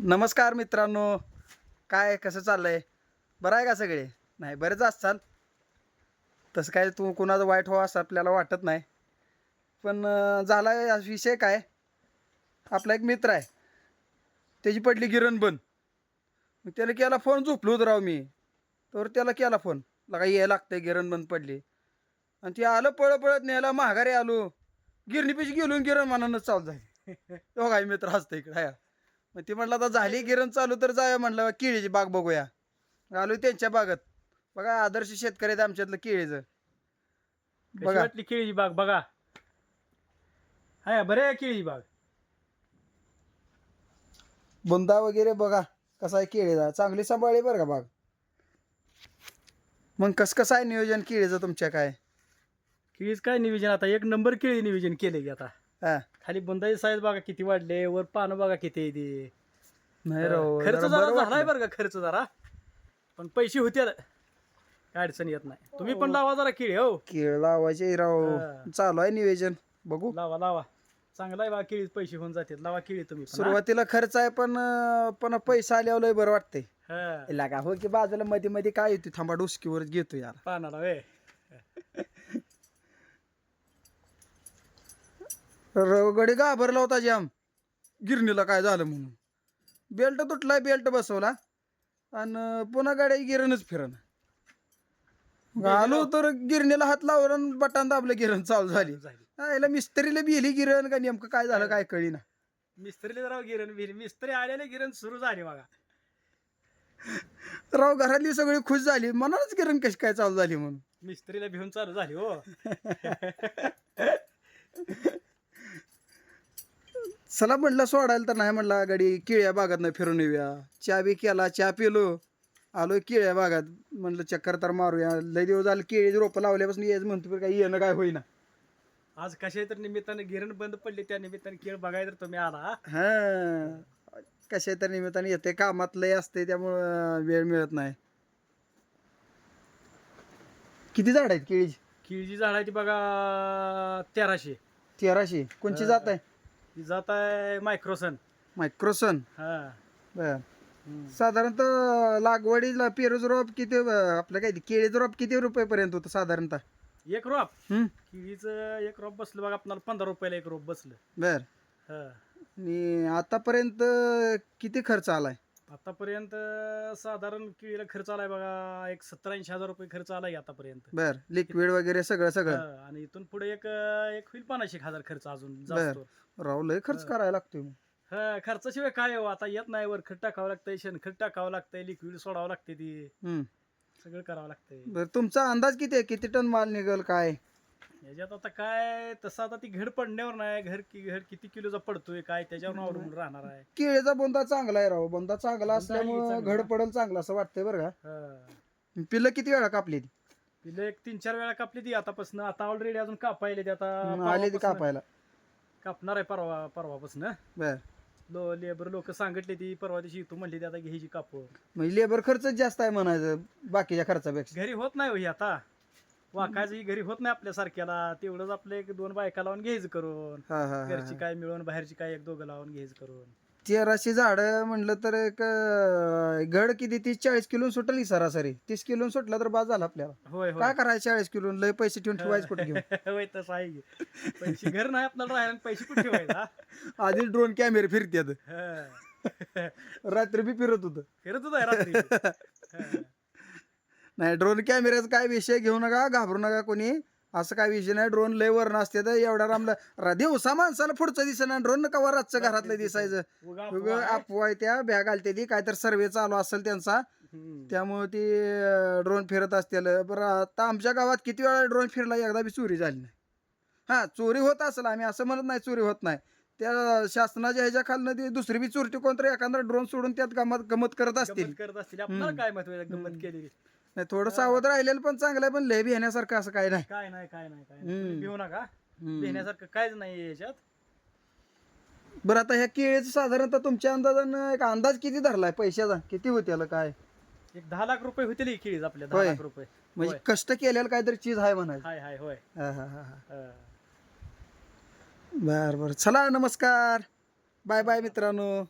नमस्कार मित्रांनो. काय कसं चाललंय? बरं आहे का सगळे? नाही बरेच असताल. तसं काय तू कुणाचं वाईट व्हावं असं आपल्याला वाटत नाही. पण झाला आहे विषय काय? आपला एक मित्र आहे. त्याची पडली गिरण बंद. मग त्याला केला फोन झोपलो होतो राव मी. तर त्याला केला फोन. लगा यायला लागतंय गिरण बंद पडली. आणि ते आलं पळत पळत न्यायला माघारी आलो. गिरणीपेशी गेलो गिरण मनानंच चालू झाली. तो काय मित्र असतो इकडे. मग ती म्हटलं आता झाली गिरण चालू तर जाऊया म्हणलं केळीची बाग बघूया. आलो त्यांच्या बागत. बघा आदर्श शेतकरी आहेत आमच्यातलं केळीचं. बघा. वाटली केळीची बाग? बघा. हाय बरे आहे केळीची बाग. बुंदा वगैरे बघा कसा आहे केळीचा. चांगली सांभाळली बरं का बाग. मग कसं कसं आहे नियोजन केळीचं तुमच्या काय? केळीच काय नियोजन? आता एक नंबर केळी नियोजन केले की आता. हा. खाली बुंदाची साईज बघा किती वाढले वर पानं बघा किती आहे ते. नाही राव खर्च जरा जरा बरं झालाय वाटलं. बरं का खर्च जरा. पण पैसे होते काय अडचण येत नाही. तुम्ही पण लावा जरा केळी हो. केळ लावायचे राव. हा. चालू आहे नियोजन. बघू. लावा लावा. चांगला आहे बा केळीच पैसे होऊन जातात. लावा केळी तुम्ही पण, हा? सुरुवातीला खर्च आहे पण अं, पण पैसा आल्यावर लय बरं वाटतंय. हा, लागा हो की बाजूला मध्ये मध्ये काय येते थांबा डुसकीवर घेतो यार. पानाला वे रगडी घाबरला होता जाम. गिरणीला काय झालं म्हणून. बेल्ट तुटलाय बेल्ट बसवला. आणि पुन्हा गाड्या गिरणच फिरण आलो तर गिरणीला हात लावला आणि बटन दाबलं गिरण चालू झाली. याला मिस्त्रीला बिली गिरण का नेमकं काय झालं काय कळीना. मिस्त्रीला जरा गिरण बिरण मिस्त्री आल्याने गिरण सुरू झाली बघा. राव घरातली सगळी खुश झाली. मनानच गिरण कशी काय चालू झाली म्हणून. मिस्त्रीला भिवून चालू झाली हो. चला म्हटलं सोडायला तर नाही म्हटलं गाडी किळ्या बागात नाही फिरून येऊया. चहा बी केला चहा पिलो. आलो किळ्या बागात. म्हटलं चक्कर तर मारूया. लय दिवस झालं केळी रोपं लावल्यापासून येच म्हणतो पण काही येणं काय होईना. आज कशा तर निमित्ताने गिरण बंद पडली त्या निमित्ताने खेळ बघायला तर तुम्ही आला हा? कशा तर निमित्ताने येते कामात लय असते त्यामुळं वेळ मिळत नाही. किती झाड आहेत केळीची? केळीची झाडाची बघा तेराशे. तेराशे. कोणची जात आहे? ही जात आहे मायक्रोसन. मायक्रोसन? हा. बर. हम्म. साधारणतः लागवडीला पेरूच रोप किती अं, आपलं काय ते केळीचं रोप किती रुपयेपर्यंत होतं साधारणतः? एक रोप? हम्म. केळीचं एक रोप बसलं बघा आपल्याला पंधरा रुपयाला एक रोप बसलं. बर. हा. आणि आतापर्यंत किती खर्च आलाय? आतापर्यंत साधारण केळीला खर्च आलाय बघा एक सत्तर ऐंशी हजार रुपये खर्च आलाय जातापर्यंत बर लिक्विड वगैरे सगळं सगळं. हा, आणि इथून पुढे एक एक होईल पन्नास एक हजार खर्च अजून जास्त. राव लय खर्च करायला लागतोय मग. हा खर्चाशिवाय काय हो आता येत नाही वर खत टाकावं लागतंय शेणखत टाकावं लागतंय लिक्विड सोडावं लागते ती. हम्म. सगळं करावं लागतंय. बर तुमचा अंदाज किती आहे? किती टन माल निघल काय? याच्यात आता काय तसं आता ती घड पडण्यावर नाही. घर की घड किती किलोचा पडतोय काय त्याच्यावर अवलंबून राहणार आहे. केळीचा बोंदा चांगला आहे राव. बोंदा चांगला असल्यामुळं. घड पडल चांगलं असं वाटतंय बरं का. हा. पिल्लं किती वेळा कापली ती? तिला एक तीन चार वेळा कापली ती आतापासून. आता ऑलरेडी अजून कापायले ती आता आली ती परवापासनं कापायला. कापणार आहे परवा परवापासून. बर. लो लेबर लोक सांगितले ती परवा दिवशी तू म्हणली ती आता घ्यायची कापूर म्हणजे लेबर खर्च जास्त आहे म्हणायचं बाकीच्या खर्चापेक्षा. घरी होत नाही हो ही आता. वाकायचं ही घरी होत नाही आपल्या सारख्याला तेवढंच आपलं एक दोन बायका लावून घ्यायचं करून. हा हा हा घरची काय मिळून बाहेरची काय एक दोघं लावून घ्यायचं करून. तेराशे झाड म्हणलं तर एक अं, घड किती? तीस चाळीस किलो सुटली सरासरी. तीस किलो सुटला तर बाद झाला आपल्याला. होय होय. काय करायचं चाळीस किलो लय पैसे ठेवून ठेवायचं कुठे घेऊन? होय तसं आहे की. पैसे घर नाही आपल्याला राहायला आणि पैसे कुठे ठेवायचा आधी ड्रोन कॅमेरे फिरतात हा. रात्री बी फिरत होतं. फिरत होता रात्री. हा. नाही ड्रोन कॅमेऱ्याचा काय विषय घेऊ नका घाबरू नका कोणी. असं काय विषय नाही ड्रोन लय वरण असते तर एवढा रामला दिवसा माणसाला पुढचं दिसत ना ड्रोन कवा रातचं घरातलं दिसायचं. उगा आहे. त्या बॅग आलते ती काय तर सर्वे चालू असेल त्यांचा. त्यामुळे ती ड्रोन फिरत असतील. बरं आता आमच्या गावात किती वेळा ड्रोन फिरला एकदा बी चोरी झाली नाही. हा चोरी होत असेल आम्ही असं म्हणत नाही चोरी होत नाही. त्या शासनाच्या ह्याच्या खालनं ती दुसरी बी चोरटी कोणतरी एखादा ड्रोन सोडून त्यात गमत गमत करत असतील. करत असतील. आपल्याला काय महत्त्व गंमत केलेली. नाही थोडं सावध राहिलेलं पण चांगलं आहे पण लय बी येण्यासारखं असं काय नाही. काय नाही काय नाही काय. नाही. भिवू नका. हम्म. भिण्यासारखं काहीच नाही याच्यात. बरं आता ह्या केळीचं साधारणतः तुमच्या अंदाजानं एक अंदाज किती धरलाय पैशाचा? किती होते याला काय? एक दहा लाख रुपये होतील ही केळीच आपल्या दहा होय. लाख रुपये. म्हणजे होय. कष्ट केलेलं काहीतरी चीज आहे म्हणायचं. हाय हाय होय. हा, हा, हा, हा. हा. बरं बरं. चला नमस्कार. बाय बाय मित्रांनो.